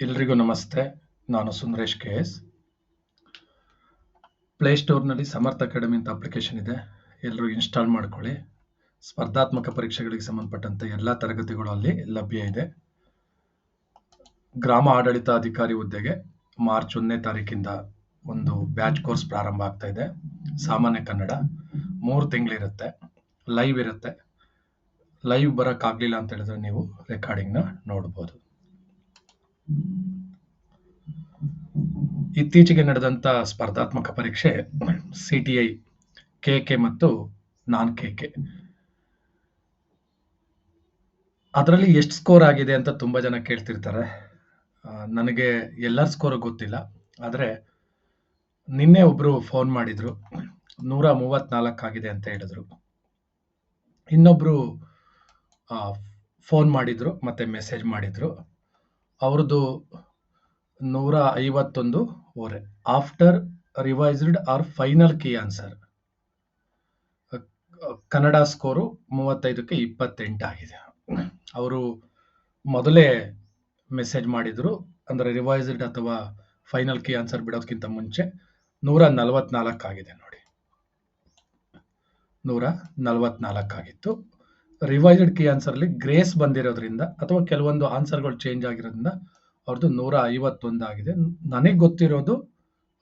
ಎಲ್ರಿಗೂ ನಮಸ್ತೆ. ನಾನು ಸುಂದರೇಶ್ ಕೆ ಎಸ್. ಪ್ಲೇಸ್ಟೋರ್ನಲ್ಲಿ ಸಮರ್ಥ ಅಕಾಡೆಮಿ ಅಂತ ಅಪ್ಲಿಕೇಶನ್ ಇದೆ. ಎಲ್ಲರೂ ಇನ್ಸ್ಟಾಲ್ ಮಾಡ್ಕೊಳ್ಳಿ. ಸ್ಪರ್ಧಾತ್ಮಕ ಪರೀಕ್ಷೆಗಳಿಗೆ ಸಂಬಂಧಪಟ್ಟಂತೆ ಎಲ್ಲ ತರಗತಿಗಳು ಅಲ್ಲಿ ಲಭ್ಯ ಇದೆ. ಗ್ರಾಮ ಆಡಳಿತ ಅಧಿಕಾರಿ ಹುದ್ದೆಗೆ ಮಾರ್ಚ್ ಒಂದನೇ ತಾರೀಕಿಂದ ಒಂದು ಬ್ಯಾಚ್ ಕೋರ್ಸ್ ಪ್ರಾರಂಭ ಆಗ್ತಾ ಇದೆ. ಸಾಮಾನ್ಯ ಕನ್ನಡ. ಮೂರು ತಿಂಗಳಿರುತ್ತೆ. ಲೈವ್ ಇರುತ್ತೆ. ಲೈವ್ ಬರೋಕ್ಕಾಗಲಿಲ್ಲ ಅಂತ ಹೇಳಿದ್ರೆ ನೀವು ರೆಕಾರ್ಡಿಂಗ್ನ ನೋಡ್ಬೋದು. ಇತ್ತೀಚೆಗೆ ನಡೆದಂಥ ಸ್ಪರ್ಧಾತ್ಮಕ ಪರೀಕ್ಷೆ C T I K K ಮತ್ತು ನಾನ್ ಕೆ ಕೆ. ಅದರಲ್ಲಿ ಎಷ್ಟು ಸ್ಕೋರ್ ಆಗಿದೆ ಅಂತ ತುಂಬಾ ಜನ ಕೇಳ್ತಿರ್ತಾರೆ. ನನಗೆ ಎಲ್ಲರ ಸ್ಕೋರ್ ಗೊತ್ತಿಲ್ಲ. ಆದರೆ ನಿನ್ನೆ ಒಬ್ಬರು ಫೋನ್ ಮಾಡಿದ್ರು. ನೂರ ಮೂವತ್ನಾಲ್ಕು ಆಗಿದೆ ಅಂತ ಹೇಳಿದ್ರು. ಇನ್ನೊಬ್ಬರು ಫೋನ್ ಮಾಡಿದ್ರು, ಮತ್ತೆ ಮೆಸೇಜ್ ಮಾಡಿದ್ರು. ಅವ್ರದ್ದು ನೂರ ಐವತ್ತೊಂದು ಓರೆ after revised or final key answer. Kannada score ಮೂವತ್ತೈದಕ್ಕೆ ಇಪ್ಪತ್ತೆಂಟಾಗಿದೆ ಅವರು ಮೊದಲೇ ಮೆಸೇಜ್ ಮಾಡಿದ್ರು, ಅಂದರೆ ರಿವೈಸ್ಡ್ ಅಥವಾ ಫೈನಲ್ ಕೀ ಆನ್ಸರ್ ಬಿಡೋದಕ್ಕಿಂತ ಮುಂಚೆ ನೂರ ನಲವತ್ನಾಲ್ಕು ಆಗಿದೆ ನೋಡಿ. ನೂರ ನಲವತ್ನಾಲ್ಕು ಆಗಿತ್ತು. ರಿವೈಸ್ಡ್ ಕೀ ಆನ್ಸರ್ಲಿ ಗ್ರೇಸ್ ಬಂದಿರೋದ್ರಿಂದ ಅಥವಾ ಕೆಲವೊಂದು ಆನ್ಸರ್ಗಳು ಚೇಂಜ್ ಆಗಿರೋದ್ರಿಂದ ಅವ್ರದ್ದು ನೂರ ಐವತ್ತೊಂದಾಗಿದೆ ನನಗೆ ಗೊತ್ತಿರೋದು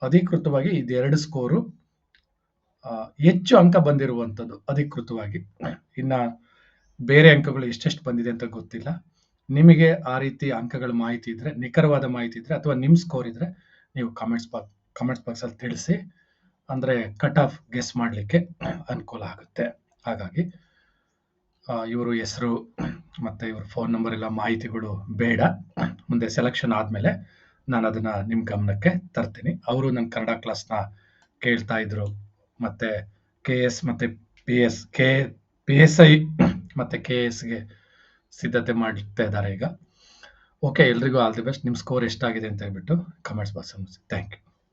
ಅಧಿಕೃತವಾಗಿ ಇದೆರಡು ಸ್ಕೋರು ಹೆಚ್ಚು ಅಂಕ ಬಂದಿರುವಂಥದ್ದು ಅಧಿಕೃತವಾಗಿ. ಇನ್ನ ಬೇರೆ ಅಂಕಗಳು ಎಷ್ಟೆಷ್ಟು ಬಂದಿದೆ ಅಂತ ಗೊತ್ತಿಲ್ಲ. ನಿಮಗೆ ಆ ರೀತಿ ಅಂಕಗಳ ಮಾಹಿತಿ ಇದ್ದರೆ ನಿಖರವಾದ ಮಾಹಿತಿ ಇದ್ದರೆ ಅಥವಾ ನಿಮ್ಮ ಸ್ಕೋರ್ ಇದ್ದರೆ ನೀವು ಕಾಮೆಂಟ್ಸ್ ಬಾಕ್ಸ್ ಕಾಮೆಂಟ್ಸ್ ಬಾಕ್ಸಲ್ಲಿ ತಿಳಿಸಿ. ಅಂದರೆ ಕಟ್ ಆಫ್ ಗೆಸ್ ಮಾಡಲಿಕ್ಕೆ ಅನುಕೂಲ ಆಗುತ್ತೆ. ಹಾಗಾಗಿ ಇವರು ಹೆಸರು ಮತ್ತು ಇವ್ರ ಫೋನ್ ನಂಬರ್ ಎಲ್ಲ ಮಾಹಿತಿಗಳು ಬೇಡ. ಮುಂದೆ ಸೆಲೆಕ್ಷನ್ ಆದಮೇಲೆ ನಾನು ಅದನ್ನು ನಿಮ್ಮ ಗಮನಕ್ಕೆ ತರ್ತೀನಿ. ಅವರು ನನ್ನ ಕನ್ನಡ ಕ್ಲಾಸ್ನ ಕೇಳ್ತಾ ಇದ್ರು. ಮತ್ತು ಕೆ ಎಸ್ ಮತ್ತು P S K P S I ಮತ್ತು ಕೆ ಎಸ್ಗೆ ಸಿದ್ಧತೆ ಮಾಡ್ತಾ ಇದ್ದಾರೆ ಈಗ. ಓಕೆ ಎಲ್ರಿಗೂ ಆಲ್ ದಿ ಬೆಸ್ಟ್ ನಿಮ್ಮ ಸ್ಕೋರ್ ಎಷ್ಟಾಗಿದೆ ಅಂತ ಹೇಳ್ಬಿಟ್ಟು ಕಮೆಂಟ್ಸ್ ಬಾಕ್ಸ್ ಥ್ಯಾಂಕ್ ಯು